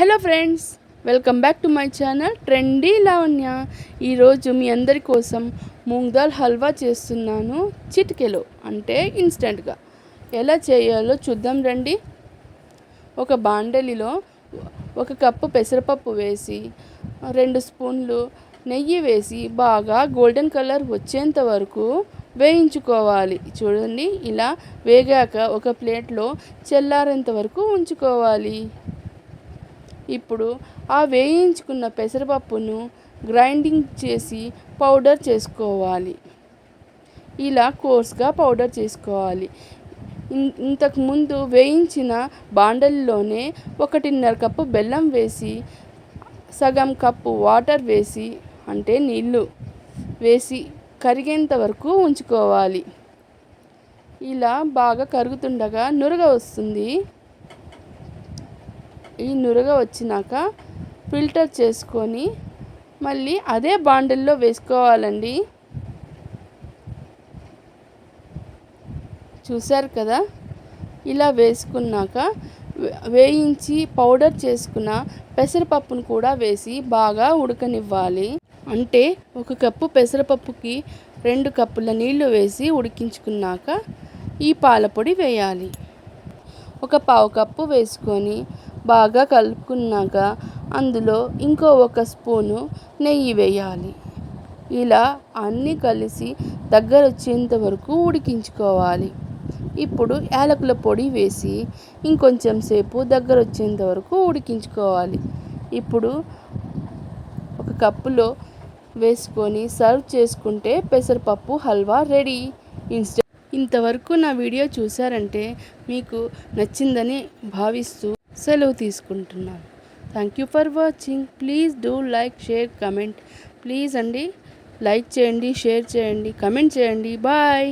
Hello friends welcome back to my channel trendy Lavanya. ఈరోజు మీ అందరి కోసం మూంగ్ దాల్ హల్వా చేస్తున్నాను చిటికెలో అంటే ఇన్స్టెంట్గా. ఎలా చేయాలో చూద్దాం రండి. ఒక బాండలిలో ఒక కప్పు పెసరపప్పు వేసి రెండు స్పూన్లు నెయ్యి వేసి బాగా గోల్డెన్ కలర్ వచ్చేంత వరకు వేయించుకోవాలి. చూడండి ఇలా వేగాక ఒక ప్లేట్లో చల్లారేంత వరకు ఉంచుకోవాలి. ఇప్పుడు ఆ వేయించుకున్న పెసరపప్పును గ్రైండింగ్ చేసి పౌడర్ చేసుకోవాలి. ఇలా కోర్స్గా పౌడర్ చేసుకోవాలి. ఇంతకుముందు వేయించిన బాండల్లోనే ఒకటిన్నర కప్పు బెల్లం వేసి సగం కప్పు వాటర్ వేసి అంటే నీళ్ళు వేసి కరిగేంత వరకు ఉంచుకోవాలి. ఇలా బాగా కరుగుతుండగా నురగ వస్తుంది. ఈ నురగ వచ్చినాక ఫిల్టర్ చేసుకొని మళ్ళీ అదే బాండిల్లో వేసుకోవాలండి. చూశారు కదా? ఇలా వేసుకున్నాక వేయించి పౌడర్ చేసుకున్న పెసరపప్పును కూడా వేసి బాగా ఉడకనివ్వాలి. అంటే ఒక కప్పు పెసరపప్పుకి రెండు కప్పుల నీళ్ళు వేసి ఉడికించుకున్నాక ఈ పాలపొడి వేయాలి. ఒక పావు కప్పు వేసుకొని బాగా కలుపుకున్నాక అందులో ఇంకో ఒక స్పూను నెయ్యి వేయాలి. ఇలా అన్నీ కలిసి దగ్గర వచ్చేంత వరకు ఉడికించుకోవాలి. ఇప్పుడు యాలకుల పొడి వేసి ఇంకొంచెం సేపు దగ్గర వచ్చేంత వరకు ఉడికించుకోవాలి. ఇప్పుడు ఒక కప్పులో వేసుకొని సర్వ్ చేసుకుంటే పెసరపప్పు హల్వా రెడీ. ఇన్స్టెంట్ ఇంతవరకు నా వీడియో చూసారంటే మీకు నచ్చిందని భావిస్తూ సెలవు తీసుకుంటున్నాను. Thank you for watching please do like share comment please అండి లైక్ చేయండి షేర్ చేయండి కమెంట్ చేయండి. బాయ్